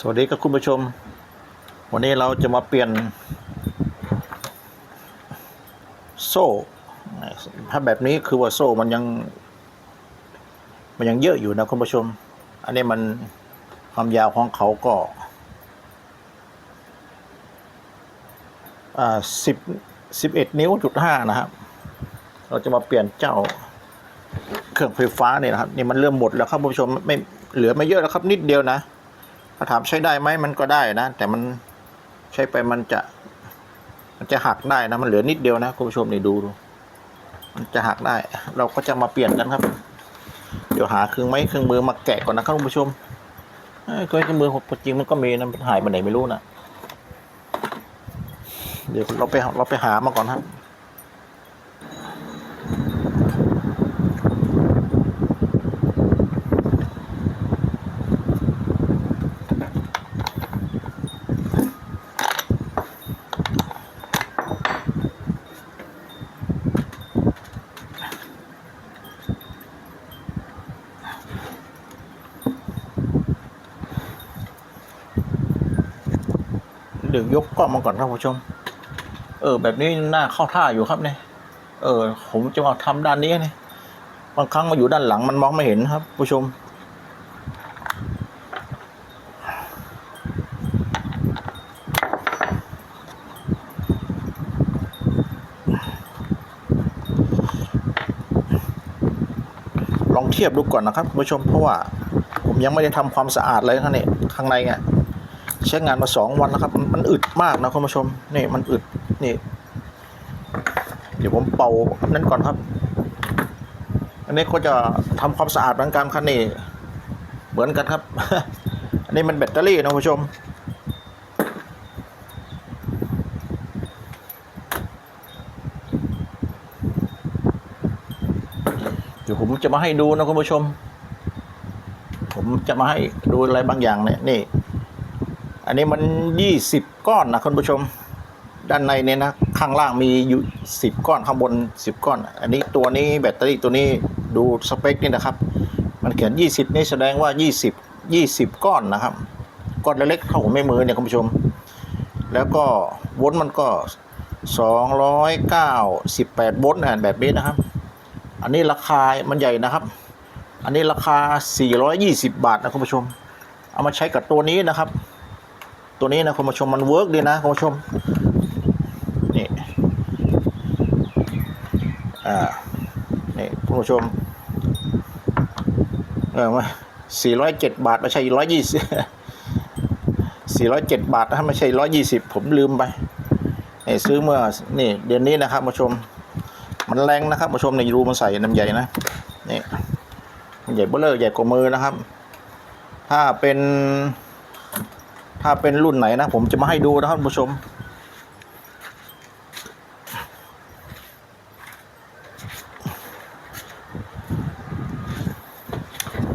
สวัสดีครับคุณผู้ชม วันนี้เราจะมาเปลี่ยน โซ่ ถ้าแบบนี้คือว่าโซ่มันยัง มันยังเยอะอยู่นะคุณผู้ชม อันนี้มันความยาวของเขาก็สิบสิบเอ็ดนิ้วจุดห้านะครับ เราจะมาเปลี่ยนเจ้าเครื่องไฟฟ้าเนี่ยนะครับนี่มันเริ่มหมดแล้วครับคุณผู้ชมไม่เหลือไม่เยอะแล้วครับนิดเดียวนะ ถ้าถามใช้ได้ไหมมันก็ได้นะ แต่มันใช้ไปมันจะ มันจะหักได้นะ มันเหลือนิดเดียวนะคุณผู้ชมนี่ดูดูมันจะหักได้ เราก็จะมาเปลี่ยนกันครับ เดี๋ยวหาเครื่องไม้เครื่องมือมาแกะก่อนนะครับคุณผู้ชมเครื่องมือจริงมันก็มีนะมันหายไปไหนไม่รู้นะเดี๋ยวเราไปเราไปหามาก่อนครับ เดี๋ยวยกกล้องมาก่อนครับผู้ชม เออ แบบนี้น่าเข้าท่าอยู่ครับเนี่ย เออ ผมจะมาทำด้านนี้เนี่ยบางครั้งมาอยู่ด้านหลังมันมองไม่เห็นครับ ผู้ชม ลองเทียบดูก่อนนะครับ ผู้ชมเพราะว่า ผมยังไม่ได้ทำความสะอาดเลยข้างในข้างในอะ ใช้งานมาสองวันแล้วครับ มันอึดมากนะคุณผู้ชมนี่มันอึดนี่ เดี๋ยวผมเป่านั่นก่อนครับ อันนี้ก็จะทำความสะอาดเหมือนกันครับนี่เหมือนกันครับ อันนี้มันแบตเตอรี่นะคุณผู้ชมเดี๋ยวผมจะมาให้ดูนะคุณผู้ชม ผมจะมาให้ดูอะไรบางอย่างเนี่ยนี่ อันนี้มันยี่สิบก้อนนะคุณผู้ชม ด้านในเนี่ยนะข้างล่างมีอยู่สิบก้อนข้างบนสิบก้อน อันนี้ตัวนี้แบตเตอรี่ตัวนี้ดูสเปคนี่นะครับ มันเขียนยี่สิบนี่แสดงว่ายี่สิบยี่สิบก้อนนะครับ ก้อนเล็กๆเท่าหัวแม่มือเนี่ยคุณผู้ชม แล้วก็โวลต์มันก็สองร้อยเก้าสิบแปดโวลต์นะแบบนี้นะครับ อันนี้ราคามันใหญ่นะครับ อันนี้ราคา 420 บาทนะคุณผู้ชม เอามาใช้กับตัวนี้นะครับ ตัวนี้นะคุณผู้ชมมันเวิร์กดีนะคุณผู้ชมนี่อ่านี่คุณผู้ชมเออมา407บาทไม่ใช่120 407บาทนะไม่ใช่120ผมลืมไปนี่ซื้อเมื่อนี่เดือนนี้นะครับคุณผู้ชม มันแรงนะครับผู้ชมในรูมันใส่น้ำใหญ่นะนี่มันใหญ่เบ้อเลอใหญ่กว่ามือนะครับ ถ้าเป็น ถ้าเป็นรุ่นไหนนะ ผมจะมาให้ดูนะครับผู้ชม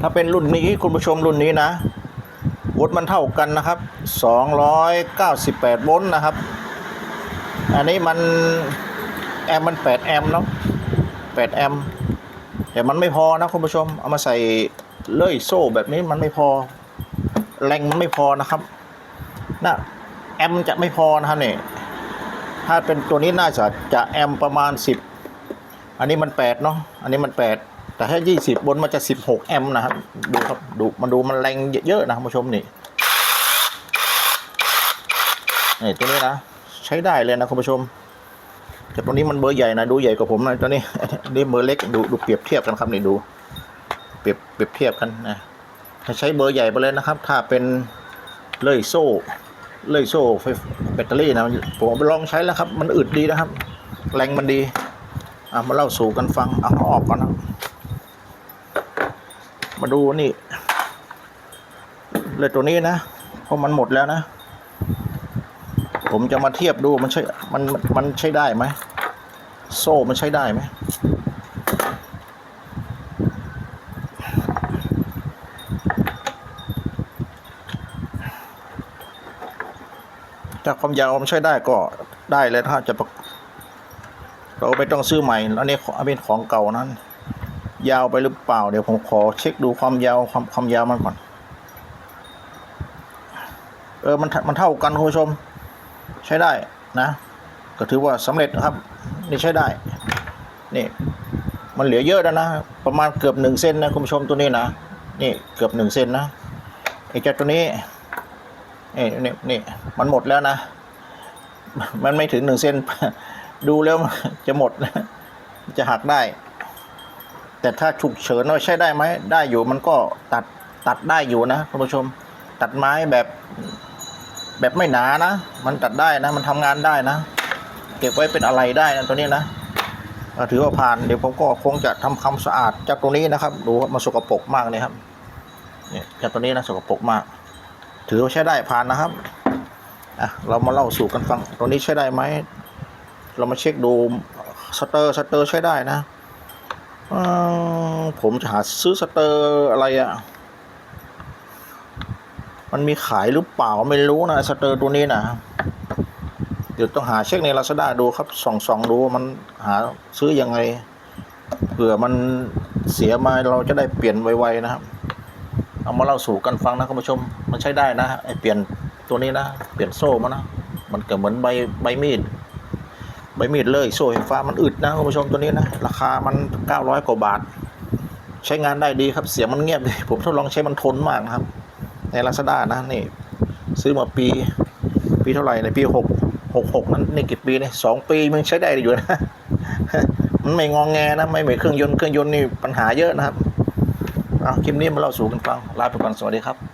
ถ้าเป็นรุ่นนี้คุณผู้ชมรุ่นนี้นะโวลต์มันเท่ากันนะครับ 298โวลต์นะครับ อันนี้มันแอมมัน 8 แอมเนาะ8แอมแต่มันไม่พอนะคุณผู้ชม เอามาใส่เลื่อยโซ่แบบนี้มันไม่พอ แรงมันไม่พอนะครับ นะแอมจะไม่พอนะครับเนี่ยถ้าเป็นตัวนี้น่าจะจะแอมประมาณ 10 อันนี้มัน8เนาะอันนี้มัน 8 แต่ถ้า 20 บนมันจะ 16 แอมนะครับดูครับดูมันดูมันแรงเยอะๆนะคุณผู้ชมนี่นี่ตัวนี้นะใช้ได้เลยนะคุณผู้ชมแต่ตัวนี้มันเบอร์ใหญ่นะดูใหญ่กว่าผมนะตัวนี้นี่เบอร์เล็กดูดูเปรียบเทียบกันครับนี่ดูเปรียบเปรียบเทียบกันนะถ้าใช้เบอร์ใหญ่ไปเลยนะครับ ถ้าเป็นเล่ยโซ่ เลอยโซ่ไฟแบตเตอรี่นะผมเอาไปลองใช้แล้วครับ มันอึดดีนะครับ แรงมันดี อะมาเล่าสู่กันฟังเอาเอาออกก่อนนะมาดูนี่เลยตัวนี้นะเพราะมันหมดแล้วนะ ผมจะมาเทียบดูมันใช่มันมันใช้ได้ไหมโซ่มันใช้ได้ไหม ถ้าความยาวมันใช้ได้ก็ได้เลยถ้าจะเราไม่ต้องซื้อใหม่แล้วนี่เป็นของเก่านั้น ยาวไปหรือเปล่า เดี๋ยวผมขอเช็คดูความยาวความความยาวมันก่อน เออมันมันเท่ากันคุณผู้ชม ใช้ได้นะ ก็ถือว่าสำเร็จนะครับนี่ใช้ได้นี่มันเหลือเยอะแล้วนะ ประมาณเกือบหนึ่งเซนนะคุณผู้ชมตัวนี้นะ นี่เกือบหนึ่งเซนนะไอ้เจ้าตัวนี้ นี่นี่นี่มันหมดแล้วนะ มันไม่ถึงหนึ่งเซนดูแล้วจะหมด จะหักได้ แต่ถ้าฉุกเฉินว่าใช้ได้ไหม ได้อยู่มันก็ตัดตัดได้อยู่นะคุณผู้ชม ตัดไม้แบบแบบไม่หนานะ มันตัดได้นะ มันทำงานได้นะ เก็บไว้เป็นอะไรได้นะตัวนี้นะถือว่าผ่านเดี๋ยวผมก็คงจะทำความสะอาดจากตัวนี้นะครับ ดูว่ามันสกปรกมากเลยครับเนี่ยจากตัวนี้นะสกปรกมาก ถือว่าใช้ได้ผ่านนะครับอะเรามาเล่าสู่กันฟังตัวนี้ใช้ได้ไหม เรามาเช็คดูสเตอร์สเตอร์ใช้ได้นะอผมจะหาซื้อสเตอร์อะไรอะมันมีขายหรือเปล่าไม่รู้นะสเตอร์ตัวนี้นะเดี๋ยวต้องหาเช็คในลาซาด้าดูครับส่องส่องดูมันหาซื้อยังไงเผื่อมันเสียมาเราจะได้เปลี่ยนไวๆนะครับ เอามาเล่าสู่กันฟังนะคุณผู้ชม มันใช้ได้นะไอเปลี่ยนตัวนี้นะ เปลี่ยนโซ่มานะ มันก็เหมือนใบใบมีด ใบมีดเลยโซ่ไฟฟ้ามันอึดนะคุณผู้ชมตัวนี้นะ ราคามันเก้าร้อยกว่าบาท ใช้งานได้ดีครับ เสียงมันเงียบดีผมทดลองใช้มันทนมากนะครับ ในลาซาด้านะนี่ ซื้อมาปี ปีเท่าไหร่ในปีหกหกหกนั้นนี่กี่ปีเนี่ยสองปีมันใช้ได้อยู่นะ มันไม่งองแงนะ ไม่เหมือนเครื่องยนต์ เครื่องยนต์นี่ปัญหาเยอะนะครับ เอาคลิปนี้มาเล่าสู่กันฟังลาไปก่อนสวัสดีครับ